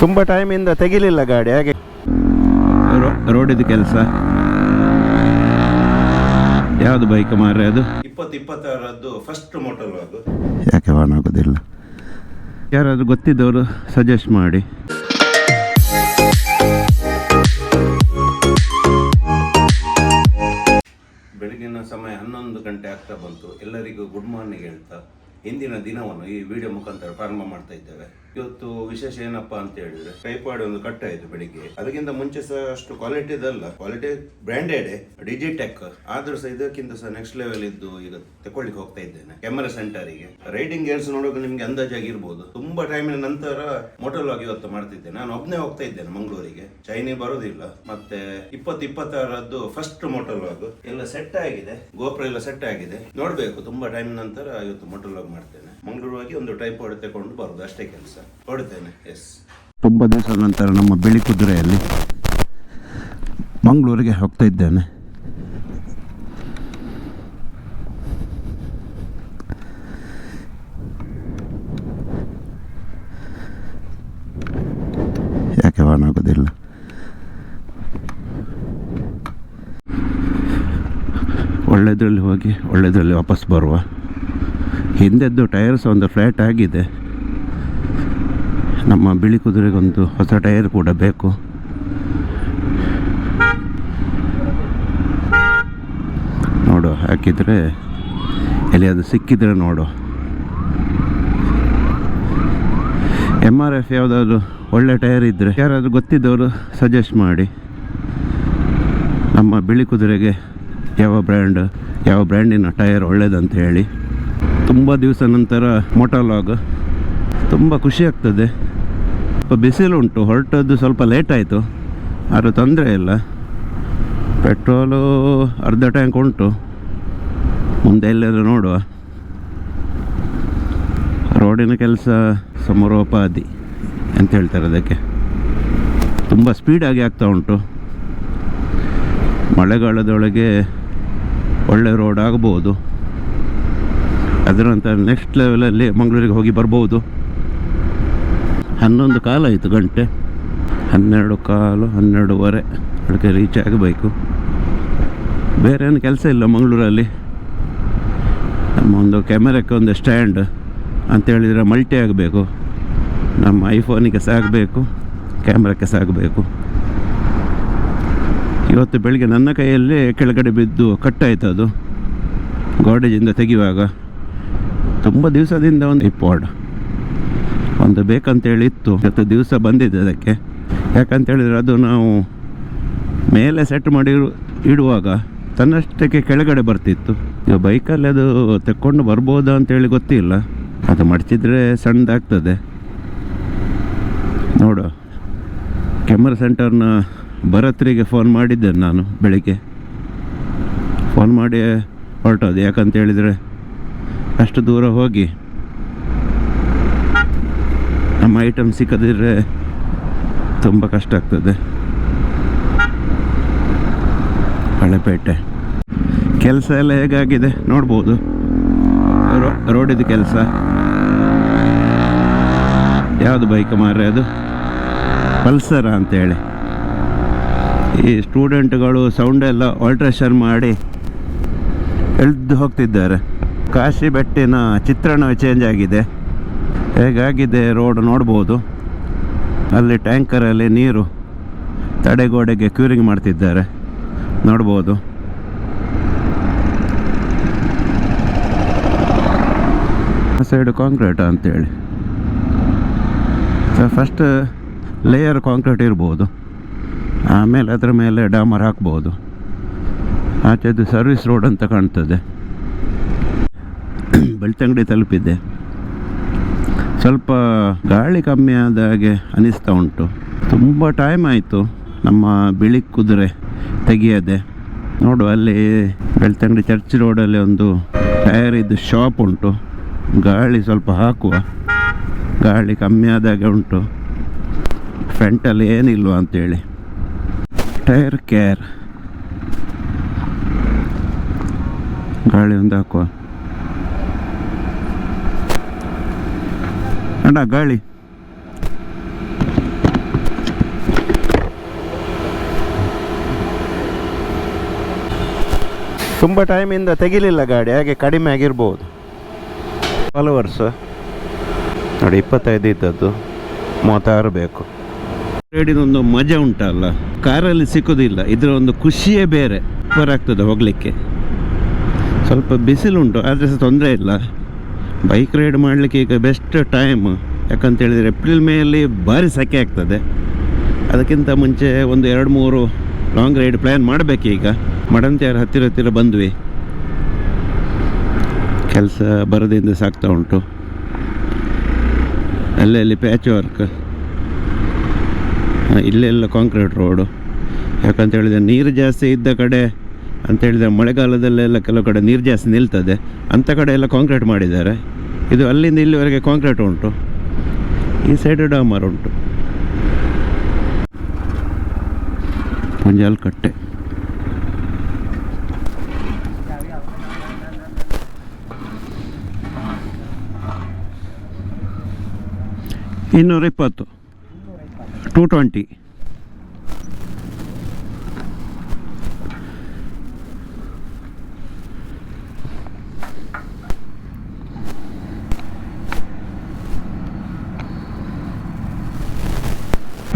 ತುಂಬ ಟೈಮಿಂದ ತೆಗಿಲಿಲ್ಲ ಗಾಡಿ ಹಾಗೆ. ರೋಡಿದ ಕೆಲಸ. ಯಾವುದು ಬೈಕ್ ಮಾರ್ರೆ ಅದು? ಇಪ್ಪತ್ತು ಇಪ್ಪತ್ತಾರದ್ದು ಫಸ್ಟ್ ಮೋಟಲ್ ಅದು. ಯಾಕೆ ವಾನ್ ಆಗೋದಿಲ್ಲ? ಯಾರಾದರೂ ಗೊತ್ತಿದ್ದವರು ಸಜೆಸ್ಟ್ ಮಾಡಿ. ಬೆಳಗಿನ ಸಮಯ ಹನ್ನೊಂದು ಗಂಟೆ ಆಗ್ತಾ ಬಂತು. ಎಲ್ಲರಿಗೂ ಗುಡ್ ಮಾರ್ನಿಂಗ್ ಹೇಳ್ತಾ. ಇಂದಿನ ದಿನವನ್ನು ಈ ವಿಡಿಯೋ ಮುಖಾಂತರ ಪ್ರಾರಂಭ ಮಾಡ್ತಾ ಇದ್ದೇವೆ. ಇವತ್ತು ವಿಶೇಷ ಏನಪ್ಪಾ ಅಂತ ಹೇಳಿದ್ರೆ ಟೈಫಾಯ್ಡ್ ಒಂದು ಕಟ್ ಆಯ್ತು ಬೆಳಿಗ್ಗೆ. ಅದಕ್ಕಿಂತ ಮುಂಚೆ ಸಹ ಅಷ್ಟು ಕ್ವಾಲಿಟಿ ಇದಲ್ಲ. ಕ್ವಾಲಿಟಿ ಬ್ರ್ಯಾಂಡೆಡ್ ಡಿಜಿಟೆಕ್ ಆದ್ರೂ ಸಹ ಇದಕ್ಕಿಂತ ಸಹ ನೆಕ್ಸ್ಟ್ ಲೆವೆಲ್ ಇದ್ದು ಈಗ ತಕೊಳ್ಳಿಕ್ಕೆ ಹೋಗ್ತಾ ಇದ್ದೇನೆ. ಕ್ಯಾಮರಾ ಸೆಂಟರಿಗೆ ರೈಟಿಂಗ್ ಗೇರ್ಸ್ ನೋಡೋಕೆ ನಿಮ್ಗೆ ಅಂದಾಜಾಗಿರ್ಬೋದು ತುಂಬಾ ಟೈಮಿನ ನಂತರ ಮೋಟಲ್ ಆಗಿ ಇವತ್ತು ಮಾಡ್ತಿದ್ದೆ ನಾನು ಒಬ್ಬನೇ ಹೋಗ್ತಾ ಇದ್ದೇನೆ ಮಂಗಳೂರಿಗೆ. ಚೈನಿ ಬರೋದಿಲ್ಲ. ಮತ್ತೆ ಇಪ್ಪತ್ತು ಇಪ್ಪತ್ತಾರದ್ದು ಫಸ್ಟ್ ಮೋಟಲ್ ಎಲ್ಲ ಸೆಟ್ ಆಗಿದೆ. ಗೋಪುರ ಎಲ್ಲ ಸೆಟ್ ಆಗಿದೆ. ನೋಡ್ಬೇಕು. ತುಂಬಾ ಟೈಮ್ ನಂತರ ಇವತ್ತು ಮೋಟಲ್ ಮಾಡ್ತೇನೆ. ಮಂಗಳೂರು ಹೋಗಿ ಒಂದು ಟೈಪ್ ಹೊಡೆ ತಗೊಂಡು ಬರೋದು, ಅಷ್ಟೇ ಕೆಲಸ. ಹೊಡ್ತೇನೆ ಎಸ್ ತುಂಬ ದಿವಸ ನಂತರ ನಮ್ಮ ಬಿಳಿ ಕುದುರೆಯಲ್ಲಿ ಮಂಗಳೂರಿಗೆ ಹೋಗ್ತಾ ಇದ್ದೇನೆ. ಯಾಕೆ ವಾನ್ ಆಗೋದಿಲ್ಲ ಒಳ್ಳೆಯದ್ರಲ್ಲಿ ಹೋಗಿ ಒಳ್ಳೆಯದ್ರಲ್ಲಿ ವಾಪಸ್ ಬರುವ. ಹಿಂದೆದ್ದು ಟೈರ್ಸ್ ಒಂದು ಫ್ಲ್ಯಾಟ್ ಆಗಿದೆ. ನಮ್ಮ ಬಿಳಿ ಕುದುರೆಗೊಂದು ಹೊಸ ಟೈರ್ ಕೂಡ ಬೇಕು. ನೋಡು, ಹಾಕಿದರೆ ಅದು ಸಿಕ್ಕಿದ್ರೆ ನೋಡು. ಎಂ ಆರ್ ಎಫ್ ಯಾವುದಾದ್ರು ಒಳ್ಳೆ ಟೈರ್ ಇದ್ದರೆ ಯಾರಾದರೂ ಗೊತ್ತಿದ್ದವರು ಸಜೆಸ್ಟ್ ಮಾಡಿ. ನಮ್ಮ ಬಿಳಿ ಕುದುರೆಗೆ ಯಾವ ಬ್ರ್ಯಾಂಡ್, ಯಾವ ಬ್ರ್ಯಾಂಡಿನ ಟೈರ್ ಒಳ್ಳೇದಂತ ಹೇಳಿ. ತುಂಬ ದಿವಸ ನಂತರ ಮೋಟೋಲಾಗ್. ತುಂಬ ಖುಷಿ ಆಗ್ತದೆ. ಸ್ವಲ್ಪ ಬಿಸಿಲುಂಟು ಹೊರಟದ್ದು ಸ್ವಲ್ಪ ಲೇಟ್ ಆಯಿತು. ಆದರೂ ತೊಂದರೆ ಇಲ್ಲ. ಪೆಟ್ರೋಲು ಅರ್ಧ ಟ್ಯಾಂಕ್ ಉಂಟು. ಮುಂದೆ ಎಲ್ಲೆಲ್ಲ ನೋಡುವ. ರೋಡಿನ ಕೆಲಸ ಸಮರೋಪಾದಿ ಅಂತ ಹೇಳ್ತಾರೆ ಅದಕ್ಕೆ. ತುಂಬ ಸ್ಪೀಡಾಗಿ ಆಗ್ತಾ ಉಂಟು. ಮಳೆಗಾಲದೊಳಗೆ ಒಳ್ಳೆ ರೋಡ್ ಆಗ್ಬೋದು. ಅದರ ನಂತರ ನೆಕ್ಸ್ಟ್ ಲೆವೆಲಲ್ಲಿ ಮಂಗಳೂರಿಗೆ ಹೋಗಿ ಬರ್ಬೋದು. ಹನ್ನೊಂದು ಕಾಲ ಆಯಿತು ಗಂಟೆ. ಹನ್ನೆರಡು ಕಾಲು, ಹನ್ನೆರಡುವರೆ ಅದಕ್ಕೆ ರೀಚ್ ಆಗಬೇಕು. ಬೇರೆ ಏನು ಕೆಲಸ ಇಲ್ಲ ಮಂಗಳೂರಲ್ಲಿ. ನಮ್ಮ ಒಂದು ಕ್ಯಾಮೆರಕ್ಕೆ ಒಂದು ಸ್ಟ್ಯಾಂಡ್ ಅಂತ ಹೇಳಿದರೆ ಮಲ್ಟಿ ಆಗಬೇಕು. ನಮ್ಮ ಐಫೋನಿಗೆ ಸಹ ಆಗಬೇಕು ಕ್ಯಾಮ್ರಕ್ಕೆ ಸಹ ಆಗಬೇಕು ಇವತ್ತು ಬೆಳಿಗ್ಗೆ ನನ್ನ ಕೈಯಲ್ಲಿ ಕೆಳಗಡೆ ಬಿದ್ದು ಕಟ್ಟಾಯಿತು ಅದು ಗೋಡೆಜಿಂದ ತೆಗೆಯುವಾಗ ತುಂಬ ದಿವಸದಿಂದ ಒಂದು ಇಪ್ಪೋರ್ಡ್ ಒಂದು ಬೇಕಂತೇಳಿ ಇತ್ತು. ಇವತ್ತು ದಿವಸ ಬಂದಿದೆ ಅದಕ್ಕೆ. ಯಾಕಂತ ಹೇಳಿದರೆ ಅದು ನಾವು ಮೇಲೆ ಸೆಟ್ ಮಾಡಿ ಇಡುವಾಗ ತನ್ನಷ್ಟಕ್ಕೆ ಕೆಳಗಡೆ ಬರ್ತಿತ್ತು. ಈಗ ಬೈಕಲ್ಲಿ ಅದು ತಕ್ಕೊಂಡು ಬರ್ಬೋದಾ ಅಂತೇಳಿ ಗೊತ್ತಿಲ್ಲ. ಅದು ಮಡಚಿದ್ರೆ ಸಣ್ಣದಾಗ್ತದೆ. ನೋಡು. ಕ್ಯಾಮ್ರಾ ಸೆಂಟರ್ನ ಭರತ್ರಿಗೆ ಫೋನ್ ಮಾಡಿದ್ದೆ ನಾನು ಬೆಳಿಗ್ಗೆ. ಫೋನ್ ಮಾಡಿ ಹೊರಟೋದು. ಯಾಕಂತ ಹೇಳಿದರೆ ಅಷ್ಟು ದೂರ ಹೋಗಿ ನಮ್ಮ ಐಟಮ್ ಸಿಕ್ಕದಿದ್ರೆ ತುಂಬ ಕಷ್ಟ ಆಗ್ತದೆ. ಹಳೆಪೇಟೆ ಕೆಲಸ ಎಲ್ಲ ಹೇಗಾಗಿದೆ ನೋಡ್ಬೋದು. ರೋ ರೋಡಿದ ಕೆಲಸ. ಯಾವುದು ಬೈಕ್ ಮಾರ್ರೆ ಅದು? ಪಲ್ಸರ ಅಂತೇಳಿ. ಈ ಸ್ಟೂಡೆಂಟ್ಗಳು ಸೌಂಡೆಲ್ಲ ಆಲ್ಟ್ರೇಷನ್ ಮಾಡಿ ಎಳ್ದು ಹೋಗ್ತಿದ್ದಾರೆ. ಕಾಶಿ ಬೆಟ್ಟಿನ ಚಿತ್ರಣವೇ ಚೇಂಜ್ ಆಗಿದೆ. ಹೇಗಾಗಿದೆ ರೋಡ್ ನೋಡ್ಬೋದು. ಅಲ್ಲಿ ಟ್ಯಾಂಕರಲ್ಲಿ ನೀರು ತಡೆಗೋಡೆಗೆ ಕ್ಯೂರಿಂಗ್ ಮಾಡ್ತಿದ್ದಾರೆ. ನೋಡ್ಬೋದು. ಸೈಡ್ ಕಾಂಕ್ರೀಟ್ ಅಂತೇಳಿ. ಫಸ್ಟ್ ಲೇಯರ್ ಕಾಂಕ್ರೀಟ್ ಇರ್ಬೋದು. ಆಮೇಲೆ ಅದರ ಮೇಲೆ ಡಾಮರ್ ಹಾಕ್ಬೋದು. ಆಚೆದು ಸರ್ವಿಸ್ ರೋಡ್ ಅಂತ ಕಾಣ್ತದೆ. ಬೆಳ್ತಂಗಡಿ ತಲುಪಿದ್ದೆ. ಸ್ವಲ್ಪ ಗಾಳಿ ಕಮ್ಮಿ ಆದ ಹಾಗೆ ಅನಿಸ್ತಾ ಉಂಟು. ತುಂಬ ಟೈಮ್ ಆಯಿತು ನಮ್ಮ ಬಿಳಿ ಕುದುರೆ ತೆಗೆಯದೆ. ನೋಡು, ಅಲ್ಲಿ ಬೆಳ್ತಂಗಡಿ ಚರ್ಚ್ ರೋಡಲ್ಲಿ ಒಂದು ಟೈರ್ ಇದ್ದು ಶಾಪ್ ಉಂಟು. ಗಾಳಿ ಸ್ವಲ್ಪ ಹಾಕುವ. ಗಾಳಿ ಕಮ್ಮಿ ಆದಾಗೆ ಉಂಟು. ಫ್ರಂಟಲ್ಲಿ ಏನಿಲ್ವ ಅಂತೇಳಿ. ಟೈರ್ ಕೇರ್ ಗಾಳಿ ಒಂದು ಹಾಕುವ. ಅಂಡ ಗಾಳಿ. ತುಂಬ ಟೈಮಿಂದ ತೆಗಿಲಿಲ್ಲ ಗಾಡಿ ಹಾಗೆ ಕಡಿಮೆ ಆಗಿರ್ಬೋದು. ಫಾಲೋವರ್ಸ್ ನೋಡಿ ಇಪ್ಪತ್ತೈದು ಇದ್ದದ್ದು ಮೂವತ್ತಾರು ಬೇಕು. ರೈಡಿನೊಂದು ಮಜಾ ಉಂಟಲ್ಲ? ಕಾರಲ್ಲಿ ಸಿಕ್ಕೋದಿಲ್ಲ ಇದರ ಒಂದು ಖುಷಿಯೇ ಬೇರೆ. ಬರಾಗ್ತದೆ ಹೋಗಲಿಕ್ಕೆ. ಸ್ವಲ್ಪ ಬಿಸಿಲುಂಟು ಆದರೆ ಸಹ ತೊಂದರೆ ಇಲ್ಲ. ಬೈಕ್ ರೈಡ್ ಮಾಡಲಿಕ್ಕೆ ಈಗ ಬೆಸ್ಟ್ ಟೈಮ್ ಯಾಕಂತ ಹೇಳಿದರೆ ಏಪ್ರಿಲ್ ಮೇಯಲ್ಲಿ ಭಾರಿ ಸೆಕೆ ಆಗ್ತದೆ. ಅದಕ್ಕಿಂತ ಮುಂಚೆ ಒಂದು ಎರಡು, ಮೂರು ಲಾಂಗ್ ರೈಡ್ ಪ್ಲ್ಯಾನ್ ಮಾಡಬೇಕೀಗ ಮಡಂತಿಯಾರ ಹತ್ತಿರ ಹತ್ತಿರ ಬಂದ್ವಿ. ಕೆಲಸ ಬರದಿಂದ ಸಾಕ್ತಾ ಉಂಟು. ಅಲ್ಲಲ್ಲಿ ಪ್ಯಾಚ್ ವರ್ಕ್ ಇಲ್ಲೆಲ್ಲ ಕಾಂಕ್ರೀಟ್ ರೋಡು ಯಾಕಂತ ಹೇಳಿದರೆ ನೀರು ಜಾಸ್ತಿ ಇದ್ದ ಕಡೆ ಅಂತ ಹೇಳಿದರೆ ಮಳೆಗಾಲದಲ್ಲೆಲ್ಲ ಕೆಲವು ಕಡೆ ನೀರು ಜಾಸ್ತಿ ನಿಲ್ತದೆ ಅಂಥ ಕಡೆ ಎಲ್ಲ ಕಾಂಕ್ರೀಟ್ ಮಾಡಿದ್ದಾರೆ. ಇದು ಅಲ್ಲಿಂದ ಇಲ್ಲಿವರೆಗೆ ಕಾಂಕ್ರೀಟ್ ಉಂಟು. ಈ ಸೈಡ್ ಡಾಮರ್ ಉಂಟು. ಪುಂಜಾಲ್ ಕಟ್ಟೆ ಇನ್ನೂರ ಇಪ್ಪತ್ತು two twenty.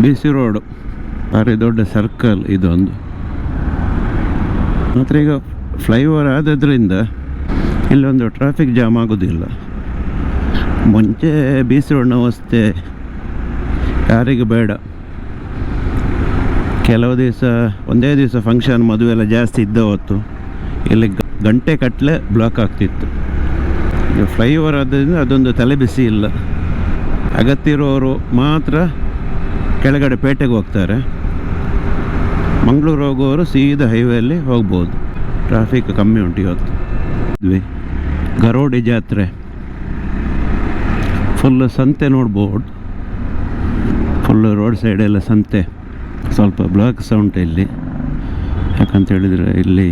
B C road ಭಾರಿ ದೊಡ್ಡ ಸರ್ಕಲ್ ಇದೊಂದು. ಮಾತ್ರ ಈಗ ಫ್ಲೈಓವರ್ ಆದದ್ರಿಂದ ಇಲ್ಲೊಂದು ಟ್ರಾಫಿಕ್ ಜಾಮ್ ಆಗೋದಿಲ್ಲ. ಮುಂಚೆ ಬಿ ಸಿ ರೋಡ್ನ ಯಾರಿಗೂ ಬೇಡ. ಕೆಲವು ದಿವಸ, ಒಂದೇ ದಿವಸ ಫಂಕ್ಷನ್ ಮದುವೆ ಎಲ್ಲ ಜಾಸ್ತಿ ಇದ್ದ ಹೊತ್ತು ಇಲ್ಲಿ ಗಂಟೆ ಕಟ್ಟಲೆ ಬ್ಲಾಕ್ ಆಗ್ತಿತ್ತು. ಫ್ಲೈಓವರ್ ಆದ್ದರಿಂದ ಅದೊಂದು ತಲೆ ಬಿಸಿ ಇಲ್ಲ. ಅಗತ್ಯ ಇರೋರು ಮಾತ್ರ ಕೆಳಗಡೆ ಪೇಟೆಗೆ ಹೋಗ್ತಾರೆ. ಮಂಗಳೂರು ಹೋಗುವವರು ಸೀದಾ ಹೈವೇಲಿ ಹೋಗ್ಬೋದು. ಟ್ರಾಫಿಕ್ ಕಮ್ಮಿ ಉಂಟು ಇವತ್ತು. ಗರೋಡಿ ಜಾತ್ರೆ. ಫುಲ್ ಸಂತೆ ನೋಡ್ಬೋದು. ಫುಲ್ ರೋಡ್ ಸೈಡೆಲ್ಲ ಸಂತೆ. ಸ್ವಲ್ಪ ಬ್ಲಾಕ್ ಸೌಂಟ್ ಇಲ್ಲಿ. ಯಾಕಂತ ಹೇಳಿದರೆ ಇಲ್ಲಿ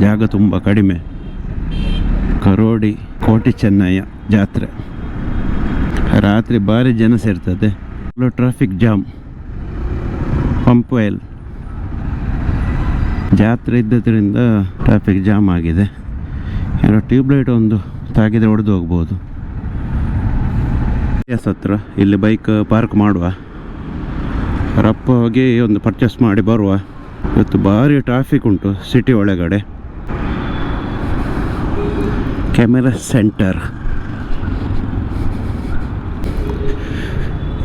ಜಾಗ ತುಂಬ ಕಡಿಮೆ. ಕರೋಡಿ ಕೋಟಿ ಚೆನ್ನಯ್ಯ ಜಾತ್ರೆ. ರಾತ್ರಿ ಭಾರಿ ಜನ ಸೇರ್ತದೆ. Full traffic jam pump well ಜಾತ್ರೆ ಇದ್ದದ್ರಿಂದ ಟ್ರಾಫಿಕ್ ಜಾಮ್ ಆಗಿದೆ. ಏನೋ ಟ್ಯೂಬ್ಲೈಟ್ ಒಂದು ತಾಗಿದ್ರೆ ಹೊಡೆದು ಹೋಗ್ಬೋದು. ಎಸ್ ಹತ್ರ ಇಲ್ಲಿ ಬೈಕ್ ಪಾರ್ಕ್ ಮಾಡುವ. ರಪ್ಪ ಹೋಗಿ ಒಂದು ಪರ್ಚೇಸ್ ಮಾಡಿ ಬರುವ. ಇವತ್ತು ಭಾರಿ ಟ್ರಾಫಿಕ್ ಉಂಟು ಸಿಟಿ ಒಳಗಡೆ. ಕ್ಯಾಮೆರಾ ಸೆಂಟರ್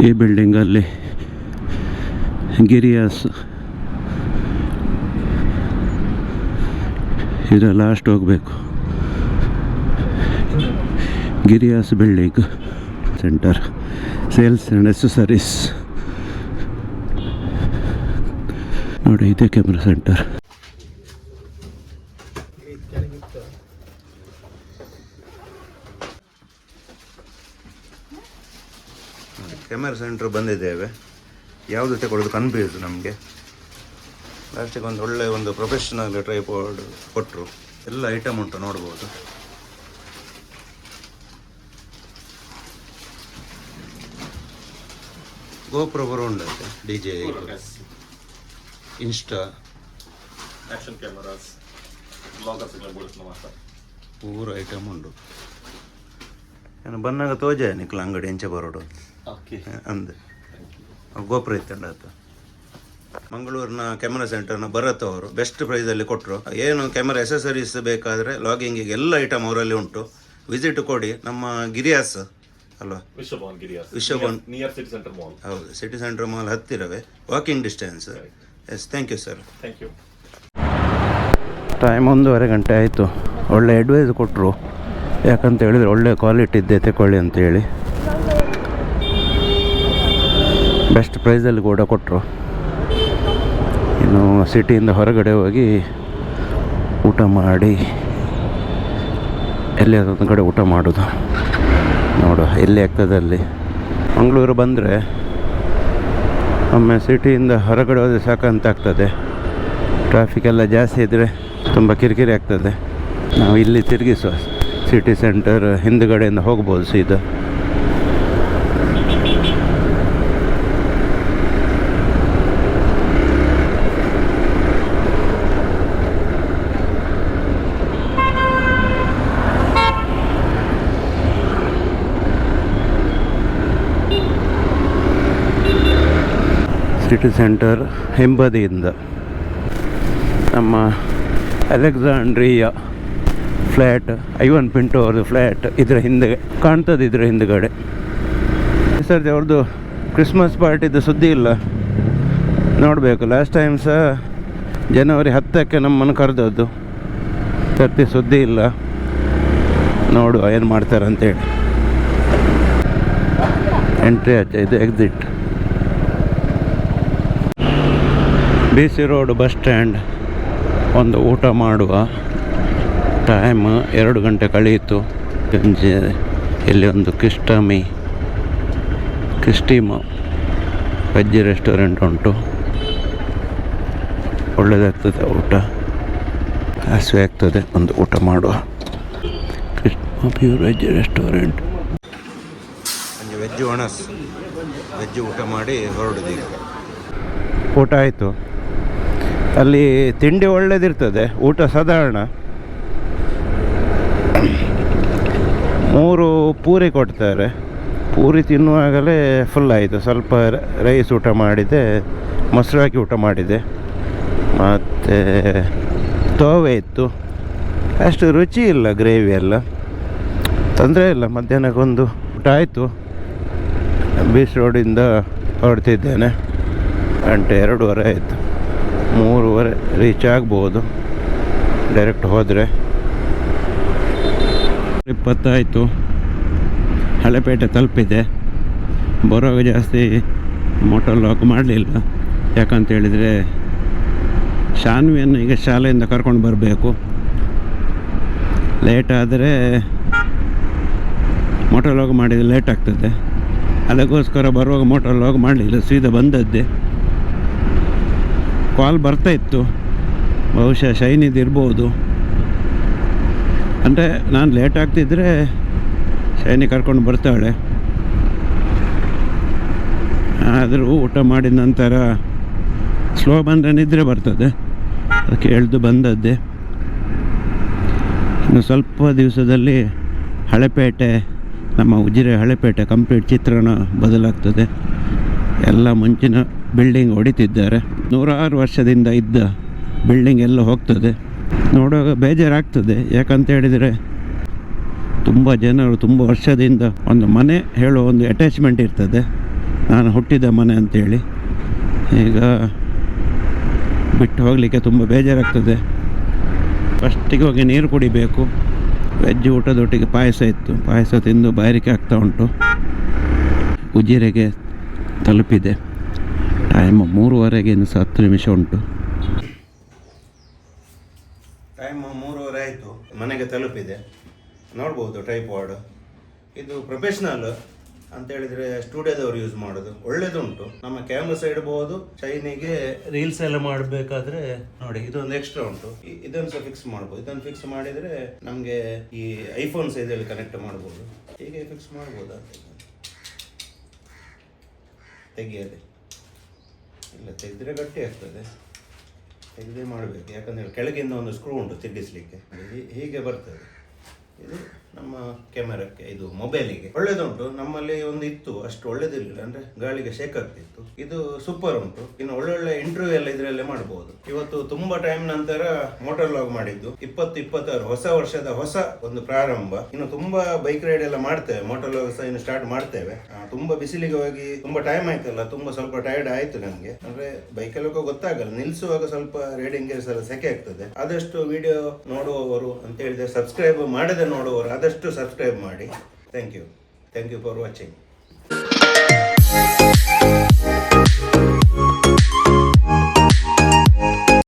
ಈ ಬಿಲ್ಡಿಂಗಲ್ಲಿ ಗಿರಿಯಾಸ್ ಇದರ ಲಾಸ್ಟ್ ಹೋಗಬೇಕು. Giriias building center sales and accessories ನೋಡಿ, ಇದೆ ಕ್ಯಾಮ್ರಾ ಸೆಂಟರ್ ಕ್ಯಾಮೆರಾ ಸೆಂಟ್ರ್ ಬಂದಿದ್ದೇವೆ ಯಾವುದು ತಗೊಳ್ಳೋದು ಕನ್ಫ್ಯೂಸ್ ನಮಗೆ. ಲಾಸ್ಟಿಗೆ ಒಂದು ಒಳ್ಳೆಯ ಒಂದು ಪ್ರೊಫೆಷನಲ್ ಟ್ರೈಪೋರ್ಡ್ ಕೊಟ್ಟರು ಎಲ್ಲ ಐಟಮ್ ಉಂಟು ನೋಡ್ಬೋದು. ಗೋಪುರ ಬರೋಂಡೈತೆ D J insta action cameras ಪೂರ ಐಟಮ್ ಉಂಡು ಏನು ಬಂದಾಗ ತೋಜೆ ನಿಕ್ಲ ಅಂಗಡಿ ಎಂಚೆ ಬರೋಡು ಅಂದೆ. ಗೋಪುರ ಇತ್ತಂಡ ಆತ ಮಂಗಳೂರಿನ ಕ್ಯಾಮರಾ ಸೆಂಟರ್ನ ಭರತ್ ಅವರು ಬೆಸ್ಟ್ ಪ್ರೈಸಲ್ಲಿ ಕೊಟ್ಟರು ಏನು ಕ್ಯಾಮರಾ ಎಸೆಸರೀಸ್ ಬೇಕಾದರೆ ಲಾಗಿಂಗಿಗೆ ಎಲ್ಲ ಐಟಮ್ ಅವರಲ್ಲಿ ಉಂಟು. ವಿಸಿಟ್ ಕೊಡಿ ನಮ್ಮ ಗಿರಿಯಾಸ್ ಅಲ್ವಾ? Vishwabhavan Giriias. Vishwabhavan. Near city center mall ಹೌದು ಸಿಟಿ ಸೆಂಟರ್ ಮಾಲ್ ಹತ್ತಿರವೇ. Walking distance yes thank you sir thank you time ಒಂದೂವರೆ ಗಂಟೆ ಆಯಿತು. ಒಳ್ಳೆ ಅಡ್ವೈಸ್ ಕೊಟ್ಟರು ಯಾಕಂತ ಹೇಳಿದ್ರೆ ಒಳ್ಳೆ ಕ್ವಾಲಿಟಿ ಇದ್ದೇ ತಗೊಳ್ಳಿ ಅಂತೇಳಿ ಬೆಸ್ಟ್ ಪ್ರೈಸಲ್ಲಿ ಕೂಡ ಕೊಟ್ಟರು ಇನ್ನು ಸಿಟಿಯಿಂದ ಹೊರಗಡೆ ಹೋಗಿ ಊಟ ಮಾಡಿ, ಎಲ್ಲಿ ಅದೊಂದು ಕಡೆ ಊಟ ಮಾಡೋದು. ನೋಡು, ಎಲ್ಲಿ ಆಗ್ತದೆ ಅಲ್ಲಿ ಮಂಗಳೂರು ಬಂದರೆ ಒಮ್ಮೆ ಸಿಟಿಯಿಂದ ಹೊರಗಡೆ ಹೋದರೆ ಸಾಕಂತ ಆಗ್ತದೆ. ಟ್ರಾಫಿಕ್ ಎಲ್ಲ ಜಾಸ್ತಿ ಇದ್ದರೆ ತುಂಬ ಕಿರಿಕಿರಿ ಆಗ್ತದೆ. ನಾವು ಇಲ್ಲಿ ತಿರುಗಿಸುವ ಸಿಟಿ ಸೆಂಟರ್ ಹಿಂದುಗಡೆಯಿಂದ ಹೋಗ್ಬೋದು ಸೀದಾ. ಸಿಟಿ ಸೆಂಟರ್ ಹಿಂಬದಿಯಿಂದ ನಮ್ಮ ಅಲೆಕ್ಸಾಂಡ್ರಿಯಾ ಫ್ಲ್ಯಾಟ್ ಐವನ್ ಪಿಂಟು ಅವ್ರದ್ದು ಫ್ಲ್ಯಾಟ್ ಇದರ ಹಿಂದೆ, ಕಾಣ್ತದೆ ಇದರ ಹಿಂದುಗಡೆ. ಸರ್ ಅವ್ರದ್ದು ಕ್ರಿಸ್ಮಸ್ ಪಾರ್ಟಿದು ಸುದ್ದಿ ಇಲ್ಲ. ನೋಡಬೇಕು ಲಾಸ್ಟ್ ಟೈಮ್ ಸಹ ಜನವರಿ ಹತ್ತಕ್ಕೆ ನಮ್ಮನ್ನು ಕರೆದದ್ದು. ಸರ್ತಿ ಸುದ್ದಿ ಇಲ್ಲ. ನೋಡುವ ಏನು ಮಾಡ್ತಾರೆ ಅಂತೇಳಿ ಎಂಟ್ರಿ ಆಚೆ ಇದು exit B C road bus stand ಒಂದು ಊಟ ಮಾಡುವ ಟೈಮ್ ಎರಡು ಗಂಟೆ ಕಳೆಯಿತು. ಗಂಜಿ ಇಲ್ಲಿ ಒಂದು ಕಿಸ್ಟಮಿ ಕ್ರಿಸ್ಟೀಮ್ ವೆಜ್ ರೆಸ್ಟೋರೆಂಟ್ ಉಂಟು. ಒಳ್ಳೆಯದಾಗ್ತದೆ ಊಟ. ಹಸಿವೆ ಆಗ್ತದೆ ಒಂದು ಊಟ ಮಾಡುವ. Krishna pure veg restaurant veg ಒಣಸ್. Veg ಊಟ ಮಾಡಿ ಹೊರಡುದೀಗ. ಊಟ ಆಯಿತು. ಅಲ್ಲಿ ತಿಂಡಿ ಒಳ್ಳೇದಿರ್ತದೆ, ಊಟ ಸಾಧಾರಣ. ಮೂರು ಪೂರಿ ಕೊಡ್ತಾರೆ. ಪೂರಿ ತಿನ್ನುವಾಗಲೇ ಫುಲ್ ಆಯಿತು. ಸ್ವಲ್ಪ ರೈಸ್ ಊಟ ಮಾಡಿದೆ, ಮೊಸರು ಊಟ ಮಾಡಿದೆ. ಮತ್ತು ತೋವೆ ಇತ್ತು. ಅಷ್ಟು ರುಚಿ ಇಲ್ಲ ಗ್ರೇವಿ ಎಲ್ಲ. ತೊಂದರೆ ಇಲ್ಲ, ಮಧ್ಯಾಹ್ನಕ್ಕೊಂದು ಊಟ ಆಯಿತು. ಬೀಚ್ ರೋಡಿಂದ ಹೊರಡ್ತಿದ್ದೇನೆ. ಗಂಟೆ ಎರಡೂವರೆ ಆಯಿತು. ಮೂರುವರೆ ರೀಚ್ ಆಗ್ಬೋದು. ಡೈರೆಕ್ಟ್ ಹೋದರೆ. ಇಪ್ಪತ್ತಾಯಿತು. ಹಳೆಪೇಟೆ ತಲುಪಿದೆ. ಬರೋವಾಗ ಜಾಸ್ತಿ ಮೋಟರ್ ಲಾಕ್ ಮಾಡಲಿಲ್ಲ. ಯಾಕಂತ ಹೇಳಿದರೆ ಶಾನ್ವಿಯನ್ನು ಈಗ ಶಾಲೆಯಿಂದ ಕರ್ಕೊಂಡು ಬರಬೇಕು. ಲೇಟ್ ಆದರೆ ಮೋಟರ್ ಲಾಗ್ ಮಾಡಿದರೆ ಲೇಟ್ ಆಗ್ತದೆ. ಅದಕ್ಕೋಸ್ಕರ ಬರುವಾಗ ಮೋಟರ್ ಲಾಗ್ ಮಾಡಲಿಲ್ಲ, ಸೀದಾ ಬಂದದ್ದೇ. ಕಾಲ್ ಬರ್ತಾ ಇತ್ತು. ಬಹುಶಃ ಶೈನಿದು ಇರ್ಬೋದು. ಅಂದರೆ ನಾನು ಲೇಟ್ ಆಗ್ತಿದ್ರೆ ಶೈನಿ ಕರ್ಕೊಂಡು ಬರ್ತಾಳೆ. ಆದರೂ ಊಟ ಮಾಡಿದ ನಂತರ ಸ್ಲೋ ಬಂದರೆ ನಿದ್ರೆ ಬರ್ತದೆ. ಅದಕ್ಕೆ ಎಳೆದು ಬಂದದ್ದೆ. ಇನ್ನು ಸ್ವಲ್ಪ ದಿವಸದಲ್ಲಿ ಹಳೆಪೇಟೆ, ನಮ್ಮ ಉಜಿರೆ ಹಳೆಪೇಟೆ ಕಂಪ್ಲೀಟ್ ಚಿತ್ರಣ ಬದಲಾಗ್ತದೆ. ಎಲ್ಲ ಮುಂಚಿನ ಬಿಲ್ಡಿಂಗ್ ಹೊಡಿತಿದ್ದಾರೆ. ನೂರಾರು ವರ್ಷದಿಂದ ಇದ್ದ ಬಿಲ್ಡಿಂಗ್ ಎಲ್ಲ ಹೋಗ್ತದೆ. ನೋಡುವಾಗ ಬೇಜಾರಾಗ್ತದೆ. ಯಾಕಂತ ಹೇಳಿದರೆ ತುಂಬ ಜನರು ತುಂಬ ವರ್ಷದಿಂದ ಒಂದು ಮನೆ ಹೇಳೋ ಒಂದು ಅಟ್ಯಾಚ್ಮೆಂಟ್ ಇರ್ತದೆ. ನಾನು ಹುಟ್ಟಿದ ಮನೆ ಅಂತೇಳಿ. ಈಗ ಬಿಟ್ಟು ಹೋಗಲಿಕ್ಕೆ ತುಂಬ ಬೇಜಾರಾಗ್ತದೆ. ಫಸ್ಟಿಗೆ ಹೋಗಿ ನೀರು ಕುಡಿಬೇಕು. ವೆಜ್ ಊಟದೊಟ್ಟಿಗೆ ಪಾಯಸ ಇತ್ತು. ಪಾಯಸ ತಿಂದು ಬಾಯಾರಿಕೆ ಆಗ್ತಾ ಉಂಟು. ಉಜಿರೆಗೆ ತಲುಪಿದೆ. ಟೈಮ್ ಮೂರುವರೆಗೆ ಇನ್ನು ಸಹ ಹತ್ತು ನಿಮಿಷ ಉಂಟು. ಟೈಮ್ ಮೂರುವರೆ ಆಯಿತು. ಮನೆಗೆ ತಲುಪಿದೆ. ನೋಡ್ಬೋದು ಟೈಪಾಯ್ಡ್ ಇದು ಪ್ರೊಫೆಷ್ನಲ್ ಅಂತ ಹೇಳಿದ್ರೆ ಸ್ಟುಡಿಯೋದವ್ರು ಯೂಸ್ ಮಾಡೋದು. ಒಳ್ಳೇದುಂಟು. ನಮ್ಮ ಕ್ಯಾಮ್ರಾ ಸಹ ಇಡಬಹುದು ಚೈನಿಗೆ ರೀಲ್ಸ್ ಎಲ್ಲ ಮಾಡಬೇಕಾದ್ರೆ ನೋಡಿ, ಇದೊಂದು ಎಕ್ಸ್ಟ್ರಾ ಉಂಟು. ಇದನ್ನು ಸಹ ಫಿಕ್ಸ್ ಮಾಡ್ಬೋದು. ಇದನ್ನು ಫಿಕ್ಸ್ ಮಾಡಿದ್ರೆ ನಮಗೆ ಈ ಐಫೋನ್ ಸೈಜಲ್ಲಿ ಕನೆಕ್ಟ್ ಮಾಡ್ಬೋದು. ಹೀಗೆ ಫಿಕ್ಸ್ ಮಾಡ್ಬೋದು ಅಂತ ತೆಗಿಯದೆ. ಇಲ್ಲ, ತೆಗೆದ್ರೆ ಗಟ್ಟಿ ಆಗ್ತದೆ. ತೆಗೆದೇ ಮಾಡಬೇಕು. ಯಾಕಂದರೆ ಕೆಳಗಿಂದ ಒಂದು ಸ್ಕ್ರೂ ಉಂಟು ತಿರುಗಿಸ್ಲಿಕ್ಕೆ. ಹೀಗೆ ಬರ್ತದೆ. ಇದು ನಮ್ಮ ಕ್ಯಾಮೆರಾಕ್ಕೆ, ಇದು ಮೊಬೈಲಿಗೆ. ಒಳ್ಳೇದುಂಟು, ನಮ್ಮಲ್ಲಿ ಒಂದು ಇತ್ತು ಅಷ್ಟು ಒಳ್ಳೇದಿರಲಿಲ್ಲ. ಅಂದ್ರೆ ಗಾಳಿಗೆ ಶೇಕ್ ಆಗ್ತಿತ್ತು. ಇದು ಸೂಪರ್ ಉಂಟು. ಇನ್ನು ಒಳ್ಳೊಳ್ಳೆ ಇಂಟರ್ವ್ಯೂ ಎಲ್ಲ ಇದರಲ್ಲೇ ಮಾಡಬಹುದು ಇವತ್ತು ತುಂಬಾ ಟೈಮ್ ನಂತರ ಮೋಟರ್ ಲಾಗ್ ಮಾಡಿದ್ದು. ಇಪ್ಪತ್ತು ಇಪ್ಪತ್ತಾರು, ಹೊಸ ವರ್ಷದ ಹೊಸ ಒಂದು ಪ್ರಾರಂಭ. ಇನ್ನು ತುಂಬಾ ಬೈಕ್ ರೈಡ್ ಎಲ್ಲ ಮಾಡ್ತೇವೆ. ಮೋಟರ್ ಲಾಗ್ ಸಹ ಇನ್ನು ಸ್ಟಾರ್ಟ್ ಮಾಡ್ತೇವೆ. ತುಂಬಾ ಬಿಸಿಲಿಗೆ ಹೋಗಿ ತುಂಬಾ ಟೈಮ್ ಆಯ್ತಲ್ಲ, ತುಂಬಾ ಸ್ವಲ್ಪ ಟೈರ್ಡ್ ಆಯ್ತು ನನಗೆ ಅಂದ್ರೆ ಬೈಕ್ ಎಲ್ಲ ಗೊತ್ತಾಗಲ್ಲ. ನಿಲ್ಸುವಾಗ ಸ್ವಲ್ಪ ರೈಡಿಂಗ್ ಎಲ್ಲ ಸೆಕೆ ಆಗ್ತದೆ. ಆದಷ್ಟು ವಿಡಿಯೋ ನೋಡುವವರು, ಅಂತ ಹೇಳಿದ್ರೆ ಸಬ್ಸ್ಕ್ರೈಬ್ ಮಾಡದೆ ನೋಡುವವರು ಆದಷ್ಟು ಸಬ್ಸ್ಕ್ರೈಬ್ ಮಾಡಿ. Thank you thank you for watching